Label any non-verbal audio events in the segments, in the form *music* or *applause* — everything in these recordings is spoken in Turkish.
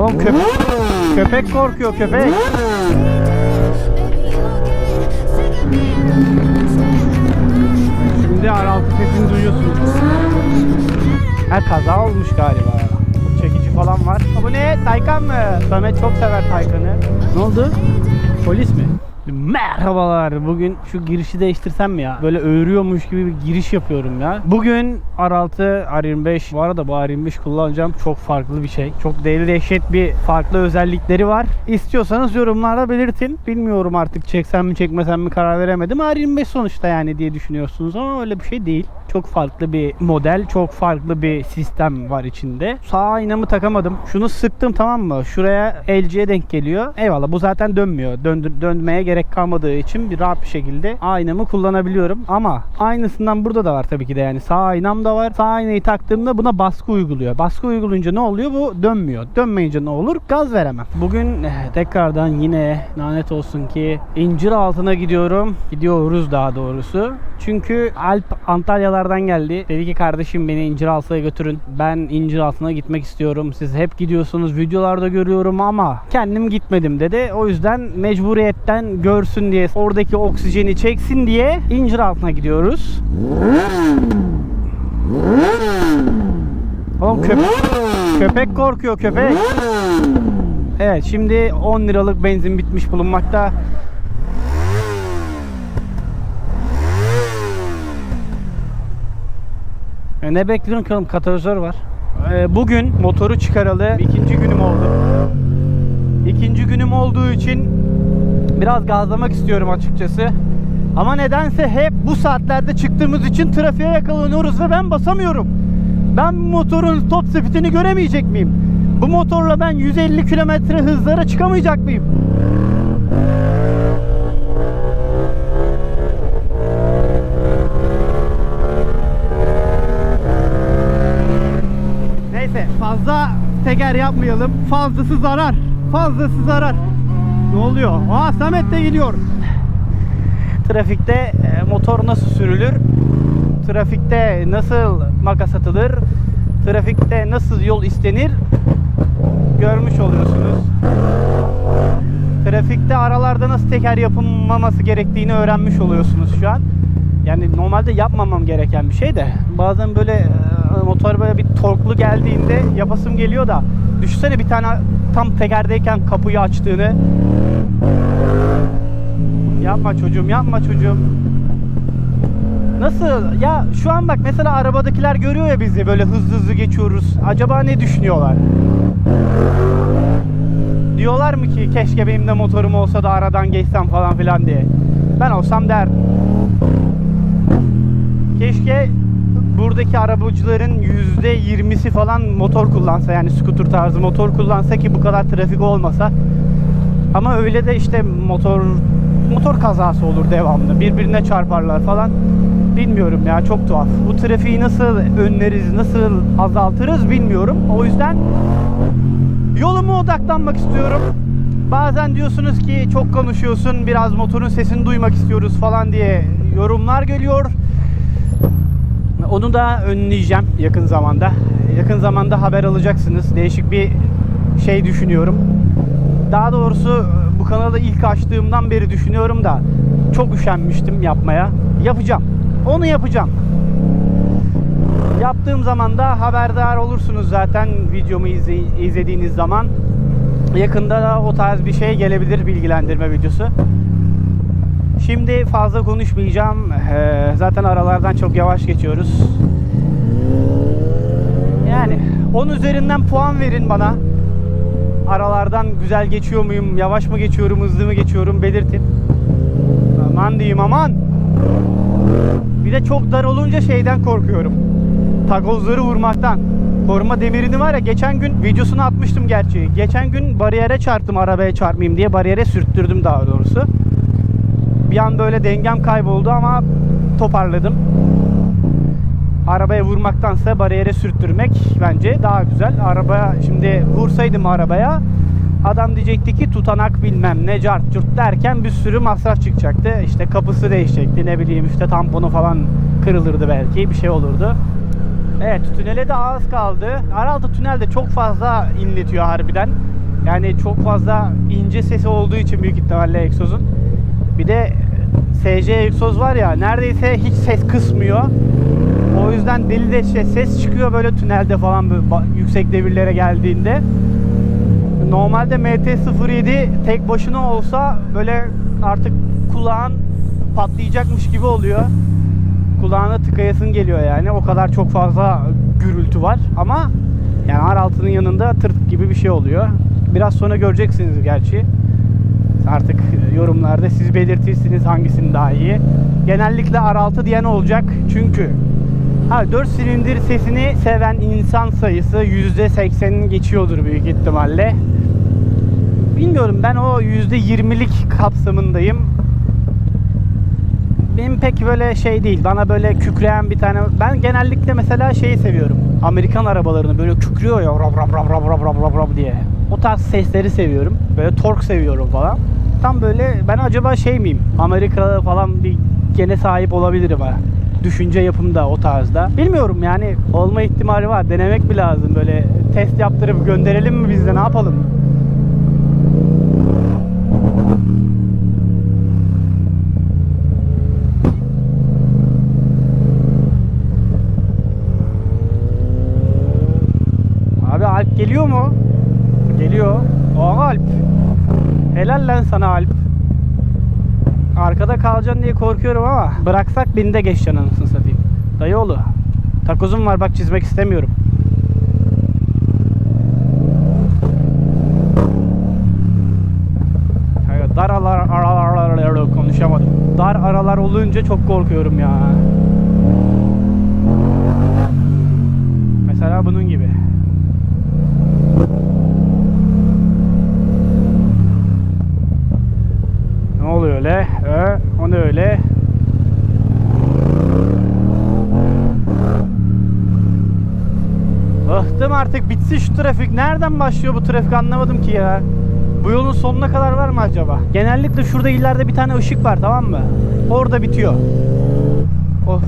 Oğlum köpek, köpek korkuyor köpek. Şimdi R6 sesini duyuyorsunuz. Ha kaza olmuş galiba. Çekici falan var. Bu ne? Taycan mı? Samet çok sever Taycan'ı. Ne oldu? Polis mi? Merhabalar. Bugün şu girişi değiştirsem mi ya? Böyle öğürüyormuş gibi bir giriş yapıyorum ya. Bugün R6, R25. Bu arada bu R25 kullanacağım. Çok farklı bir şey. Çok deli dehşet bir farklı özellikleri var. İstiyorsanız yorumlarda belirtin. Bilmiyorum artık çeksem mi çekmesem mi karar veremedim. R25 sonuçta yani diye düşünüyorsunuz ama öyle bir şey değil. Çok farklı bir model, çok farklı bir sistem var içinde. Sağ aynamı takamadım. Şunu sıktım tamam mı? Şuraya LC'ye denk geliyor. Eyvallah bu zaten dönmüyor. Döndür, dönmeye gerek kalmadığı için bir rahat bir şekilde aynamı kullanabiliyorum. Ama aynısından burada da var tabii ki de yani. Sağ aynam da var. Sağ aynayı taktığımda buna baskı uyguluyor. Baskı uygulayınca ne oluyor? Bu dönmüyor. Dönmeyince ne olur? Gaz veremem. Bugün eh, tekrardan yine lanet olsun ki incir altına gidiyorum. Gidiyoruz daha doğrusu. Çünkü Alp Antalyalardan geldi. Dedi ki kardeşim beni İnciraltı'ya götürün. Ben İnciraltı'na gitmek istiyorum. Siz hep gidiyorsunuz. Videolarda görüyorum ama kendim gitmedim dedi. O yüzden mecburiyetten görsün diye oradaki oksijeni çeksin diye İnciraltı'na gidiyoruz. Oğlum köpek, köpek korkuyor köpek. Evet şimdi 10 liralık benzin bitmiş bulunmakta. E, ne bekliyorsun oğlum? Katalizör var. E, bugün motoru çıkaralı ikinci günüm oldu. İkinci günüm olduğu için biraz gazlamak istiyorum açıkçası. Ama nedense hep bu saatlerde çıktığımız için trafiğe yakalanıyoruz ve ben basamıyorum. Ben bu motorun top speedini göremeyecek miyim? Bu motorla ben 150 kilometre hızlara çıkamayacak mıyım? Neyse fazla teker yapmayalım. Fazlası zarar. Fazlası zarar. Ne oluyor? Aa Samet de gidiyor. Trafikte e, motor nasıl sürülür? Trafikte nasıl makas atılır? Trafikte nasıl yol istenir? Görmüş oluyorsunuz. Trafikte aralarda nasıl teker yapılmaması gerektiğini öğrenmiş oluyorsunuz şu an. Yani normalde yapmamam gereken bir şey de bazen böyle böyle bir torklu geldiğinde yapasım geliyor da düşünsene bir tane tam tekerdeyken kapıyı açtığını yapma çocuğum yapma çocuğum Nasıl? Ya şu an bak mesela arabadakiler görüyor ya bizi böyle hızlı hızlı geçiyoruz. Acaba ne düşünüyorlar? Diyorlar mı ki keşke benim de motorum olsa da aradan geçsem falan filan diye. Ben olsam der. Keşke buradaki arabacıların %20'si falan motor kullansa yani scooter tarzı motor kullansa ki bu kadar trafik olmasa. Ama öyle de işte motor motor kazası olur devamlı. Birbirine çarparlar falan. Bilmiyorum ya çok tuhaf. Bu trafiği nasıl önleriz, nasıl azaltırız bilmiyorum. O yüzden yoluma odaklanmak istiyorum. Bazen diyorsunuz ki çok konuşuyorsun, biraz motorun sesini duymak istiyoruz falan diye yorumlar geliyor. Onu da önleyeceğim yakın zamanda. Yakın zamanda haber alacaksınız. Değişik bir şey düşünüyorum. Daha doğrusu bu kanalı ilk açtığımdan beri düşünüyorum da çok üşenmiştim yapmaya. Yapacağım. Onu yapacağım. Yaptığım zaman da haberdar olursunuz zaten videomu izle- izlediğiniz zaman. Yakında da o tarz bir şey gelebilir bilgilendirme videosu. Şimdi fazla konuşmayacağım. Ee, zaten aralardan çok yavaş geçiyoruz. Yani 10 üzerinden puan verin bana. Aralardan güzel geçiyor muyum, yavaş mı geçiyorum, hızlı mı geçiyorum belirtin. Aman diyeyim aman. Bir de çok dar olunca şeyden korkuyorum. Takozları vurmaktan. Koruma demirini var ya geçen gün videosunu atmıştım gerçi. Geçen gün bariyere çarptım arabaya çarpmayayım diye bariyere sürttürdüm daha doğrusu. Bir an böyle dengem kayboldu ama toparladım. Arabaya vurmaktansa bariyere sürttürmek bence daha güzel. Arabaya şimdi vursaydım arabaya adam diyecekti ki tutanak bilmem ne cart curt derken bir sürü masraf çıkacaktı. İşte kapısı değişecekti ne bileyim işte tamponu falan kırılırdı belki bir şey olurdu. Evet tünele de az kaldı. Araltı tünelde çok fazla inletiyor harbiden. Yani çok fazla ince sesi olduğu için büyük ihtimalle egzozun. Bir de SC egzoz var ya neredeyse hiç ses kısmıyor. O yüzden deli de şey- ses çıkıyor böyle tünelde falan böyle yüksek devirlere geldiğinde. Normalde MT-07 tek başına olsa böyle artık kulağın patlayacakmış gibi oluyor. Kulağına tıkayasın geliyor yani. O kadar çok fazla gürültü var. Ama yani R6'nın yanında tırt gibi bir şey oluyor. Biraz sonra göreceksiniz gerçi artık e, yorumlarda siz belirtirsiniz hangisini daha iyi. Genellikle R6 diyen olacak çünkü ha 4 silindir sesini seven insan sayısı %80'in geçiyordur büyük ihtimalle. Bilmiyorum ben o %20'lik kapsamındayım. Benim pek böyle şey değil. Bana böyle kükreyen bir tane ben genellikle mesela şeyi seviyorum. Amerikan arabalarını böyle kükrüyor ya rab rab rab rab rab rab diye. O tarz sesleri seviyorum. Böyle tork seviyorum falan. Tam böyle ben acaba şey miyim? Amerikalı falan bir gene sahip olabilirim ha. Düşünce yapımda o tarzda. Bilmiyorum yani olma ihtimali var. Denemek mi lazım böyle test yaptırıp gönderelim mi biz de ne yapalım? Abi Alp geliyor mu? Geliyor. O Alp. Helal lan sana Alp. Arkada kalacaksın diye korkuyorum ama bıraksak beni de geçeceksin anasını satayım. Dayıoğlu. Takozum var bak çizmek istemiyorum. Dar aralar, aralar, aralar konuşamadım. Dar aralar olunca çok korkuyorum ya. Mesela bunun gibi. Ne oluyor öyle? Ee, o ne öyle? Bıktım artık bitsin şu trafik. Nereden başlıyor bu trafik anlamadım ki ya. Bu yolun sonuna kadar var mı acaba? Genellikle şurada ileride bir tane ışık var tamam mı? Orada bitiyor. Of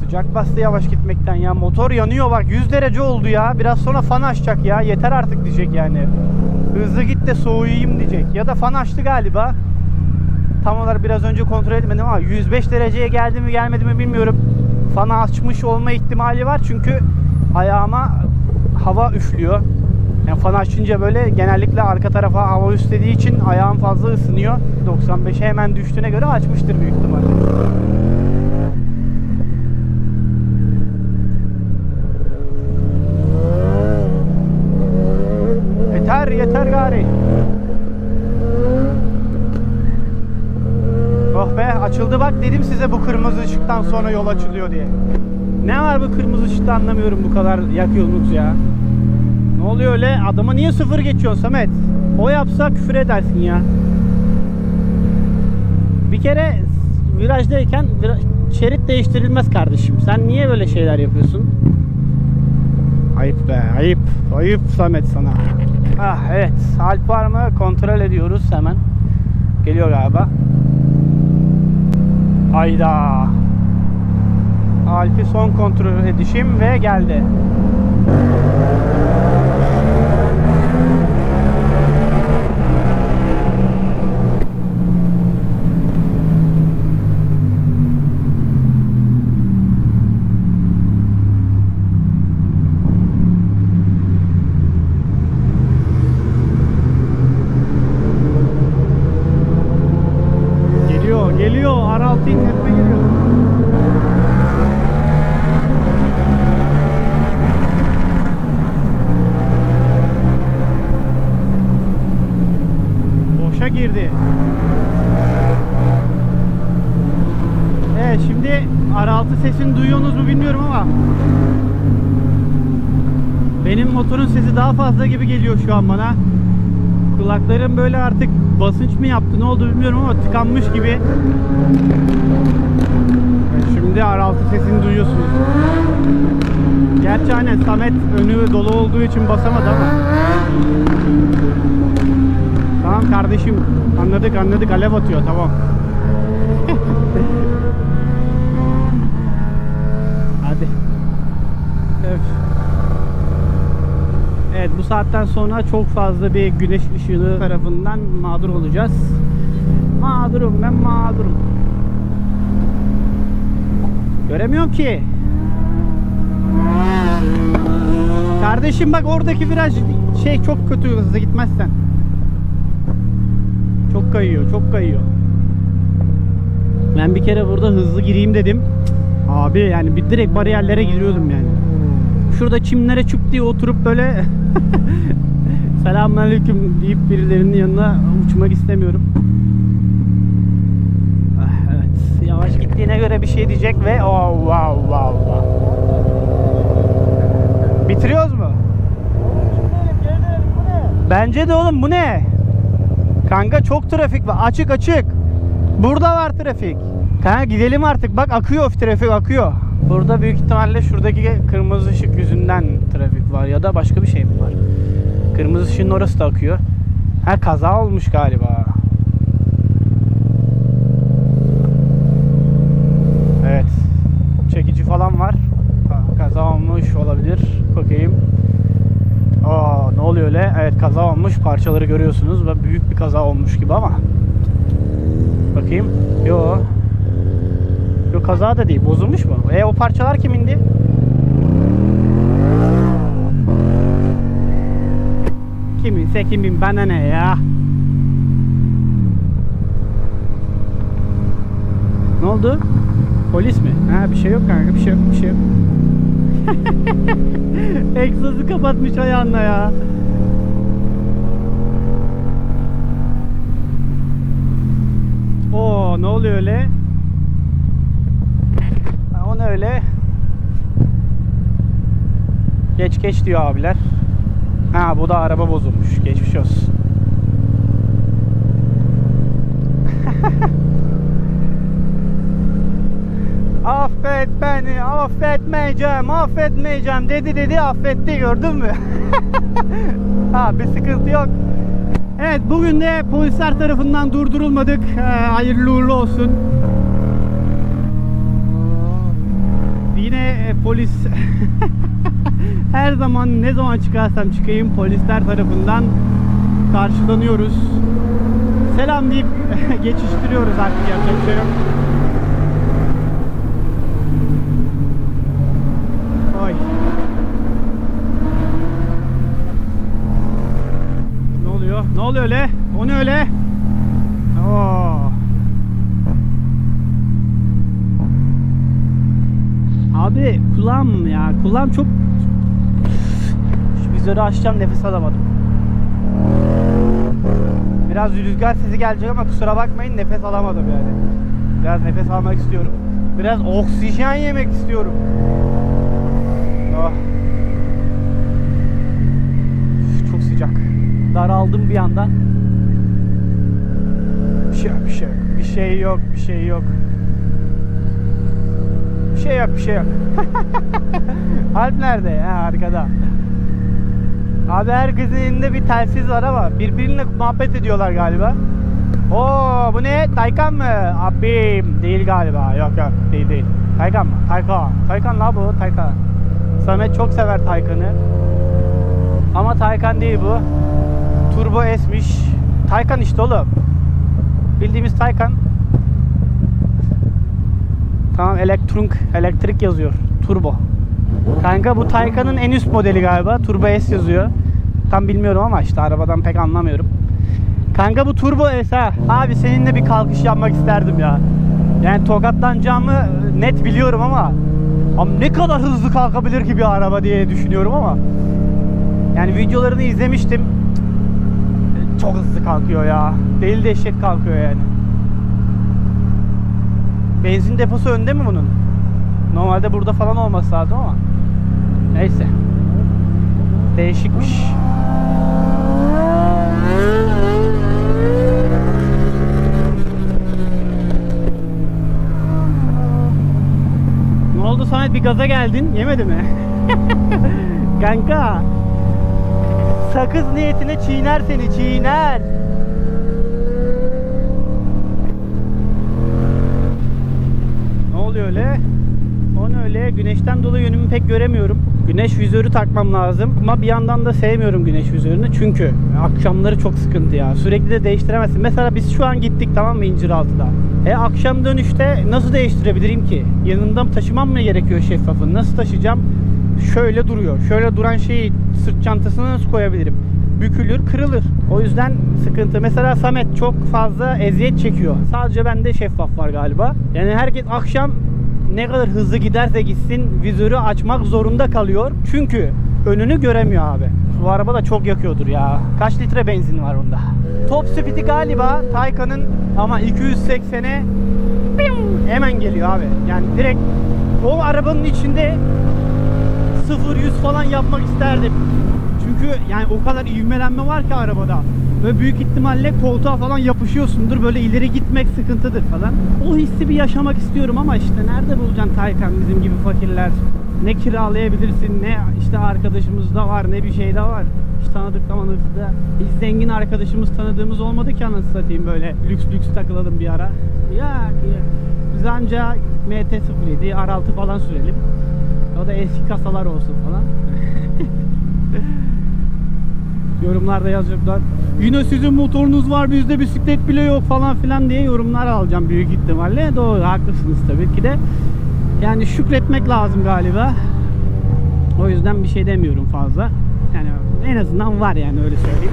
sıcak bastı yavaş gitmekten ya. Motor yanıyor bak 100 derece oldu ya. Biraz sonra fan açacak ya. Yeter artık diyecek yani. Hızlı git de soğuyayım diyecek. Ya da fan açtı galiba. Tam olarak biraz önce kontrol etmedim ama 105 dereceye geldi mi gelmedi mi bilmiyorum. Fanı açmış olma ihtimali var çünkü ayağıma hava üflüyor. Yani fan açınca böyle genellikle arka tarafa hava üstlediği için ayağım fazla ısınıyor. 95'e hemen düştüğüne göre açmıştır büyük ihtimalle. Yeter yeter gari. Oh be açıldı bak dedim size bu kırmızı ışıktan sonra yol açılıyor diye. Ne var bu kırmızı ışıkta anlamıyorum bu kadar yakıyorsunuz ya. Ne oluyor öyle? Adama niye sıfır geçiyorsun Samet? O yapsa küfür edersin ya. Bir kere virajdayken vira- şerit değiştirilmez kardeşim. Sen niye böyle şeyler yapıyorsun? Ayıp be ayıp. Ayıp Samet sana. Ah evet. Alp var mı? Kontrol ediyoruz hemen. Geliyor galiba. Hayda. Alp'i son kontrol edişim ve geldi. Geliyor, geliyor. R6 inletme geliyor. Boşa girdi. Evet şimdi R6 sesini duyuyorsunuz mu bilmiyorum ama benim motorun sesi daha fazla gibi geliyor şu an bana. Kulaklarım böyle artık basınç mı yaptı ne oldu bilmiyorum ama tıkanmış gibi. Şimdi R6 sesini duyuyorsunuz. Gerçi aynen Samet önü dolu olduğu için basamadı ama. Tamam kardeşim anladık anladık alev atıyor tamam. *laughs* Evet bu saatten sonra çok fazla bir güneş ışığı tarafından mağdur olacağız. Mağdurum ben mağdurum. Göremiyorum ki. Kardeşim bak oradaki viraj şey çok kötü hızlı gitmezsen. Çok kayıyor, çok kayıyor. Ben bir kere burada hızlı gireyim dedim. Abi yani bir direkt bariyerlere giriyordum yani. Şurada çimlere çup diye oturup böyle *laughs* selamünaleyküm deyip birilerinin yanına uçmak istemiyorum. Ah, Evet, yavaş gittiğine göre bir şey diyecek ve oh wow wow wow. Bitiriyoruz mu? Bence de oğlum bu ne? Kanka çok trafik var. Açık açık. Burada var trafik. Kanka gidelim artık. Bak akıyor trafik akıyor. Burada büyük ihtimalle şuradaki kırmızı ışık yüzünden trafik var ya da başka bir şey mi var? Kırmızı ışığın orası da akıyor. Ha kaza olmuş galiba. Evet. Çekici falan var. Ha, Kaza olmuş olabilir. Bakayım. Aa ne oluyor öyle? Evet kaza olmuş. Parçaları görüyorsunuz büyük bir kaza olmuş gibi ama. Bakayım. Yo. Yo kaza da değil. Bozulmuş mu? E o parçalar kimindi? Kiminse kimin bana ne ya? Ne oldu? Polis mi? Ha bir şey yok kanka bir şey yok bir şey yok. *laughs* Egzozu kapatmış ayağınla ya. Oo ne oluyor öyle? Öyle? Geç geç diyor abiler. Ha bu da araba bozulmuş. Geçmiş olsun. *laughs* Affet beni, affetmeyeceğim, affetmeyeceğim dedi dedi affetti gördün mü? *laughs* ha bir sıkıntı yok. Evet bugün de polisler tarafından durdurulmadık. Ee, hayırlı uğurlu olsun. Yine e, polis *laughs* her zaman ne zaman çıkarsam çıkayım polisler tarafından karşılanıyoruz. Selam deyip *laughs* geçiştiriyoruz artık yapacak şey yok. Ay. Ne oluyor? Ne oluyor öyle? O ne öyle? Oo. Abi kulağım ya. Kulağım çok... Şu vizörü açacağım nefes alamadım. Biraz rüzgar sesi gelecek ama kusura bakmayın nefes alamadım yani. Biraz nefes almak istiyorum. Biraz oksijen yemek istiyorum. Üf, Çok sıcak. Daraldım bir anda. Bir şey bir şey. Bir şey yok, bir şey yok. Şey yok, bir şey yok. *laughs* Alp nerede? Ha arkada. Abi herkesin elinde bir telsiz var ama birbiriyle muhabbet ediyorlar galiba. Oo bu ne? Taycan mı? Abim değil galiba. Yok yok değil değil. Taycan mı? Taycan. Taycan la bu Taycan. Samet çok sever Taycan'ı. Ama Taycan değil bu. Turbo S'miş. Taycan işte oğlum. Bildiğimiz Taycan. Tamam elektrik elektrik yazıyor. Turbo. Kanka bu Taycan'ın en üst modeli galiba. Turbo S yazıyor. Tam bilmiyorum ama işte arabadan pek anlamıyorum. Kanka bu Turbo S ha. Abi seninle bir kalkış yapmak isterdim ya. Yani tokatlanacağımı net biliyorum ama ama ne kadar hızlı kalkabilir ki bir araba diye düşünüyorum ama yani videolarını izlemiştim. Çok hızlı kalkıyor ya. Deli dehşet kalkıyor yani. Benzin deposu önde mi bunun? Normalde burada falan olması lazım ama. Neyse. Değişikmiş. Ne oldu Samet bir gaza geldin yemedi mi? *laughs* Kanka sakız niyetine çiğner seni çiğner. Ne oluyor öyle? O ne öyle? Güneşten dolayı yönümü pek göremiyorum. Güneş vizörü takmam lazım ama bir yandan da sevmiyorum güneş vizörünü çünkü akşamları çok sıkıntı ya. Sürekli de değiştiremezsin. Mesela biz şu an gittik tamam mı İnciraltı'da. E akşam dönüşte nasıl değiştirebilirim ki? Yanımda taşımam mı gerekiyor şeffafı? Nasıl taşıyacağım? Şöyle duruyor. Şöyle duran şeyi sırt çantasına nasıl koyabilirim? Bükülür, kırılır. O yüzden sıkıntı. Mesela Samet çok fazla eziyet çekiyor. Sadece bende şeffaf var galiba. Yani herkes akşam ne kadar hızlı giderse gitsin vizörü açmak zorunda kalıyor. Çünkü önünü göremiyor abi. Bu araba da çok yakıyordur ya. Kaç litre benzin var onda? Top speed'i galiba Taycan'ın ama 280'e hemen geliyor abi. Yani direkt o arabanın içinde 0-100 falan yapmak isterdim. Çünkü yani o kadar ivmelenme var ki arabada. Ve büyük ihtimalle koltuğa falan yapışıyorsundur. Böyle ileri gitmek sıkıntıdır falan. O hissi bir yaşamak istiyorum ama işte nerede bulacaksın Taycan bizim gibi fakirler? Ne kiralayabilirsin ne işte arkadaşımız da var ne bir şey de var. Hiç tanıdık da. Hiç zengin arkadaşımız tanıdığımız olmadı ki anasını satayım böyle lüks lüks takılalım bir ara. Ya. biz anca MT-07, R6 falan sürelim. O da eski kasalar olsun falan. Yorumlarda yazacaklar. Yine sizin motorunuz var bizde bisiklet bile yok falan filan diye yorumlar alacağım büyük ihtimalle. Doğru haklısınız tabii ki de. Yani şükretmek lazım galiba. O yüzden bir şey demiyorum fazla. Yani en azından var yani öyle söyleyeyim.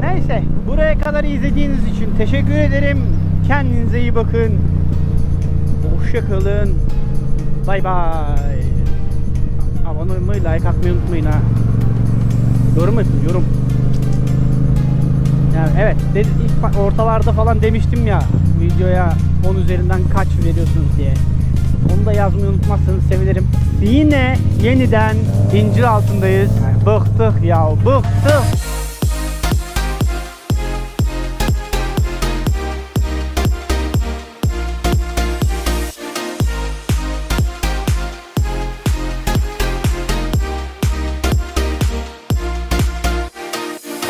Neyse buraya kadar izlediğiniz için teşekkür ederim. Kendinize iyi bakın. Hoşça kalın. Bay bay. Abone olmayı, like atmayı unutmayın ha. Yorum yapın, yorum. Yani evet, dedi, ilk ortalarda falan demiştim ya videoya 10 üzerinden kaç veriyorsunuz diye. Onu da yazmayı unutmazsanız sevinirim. Yine yeniden incir altındayız. Bıktık ya, bıktık.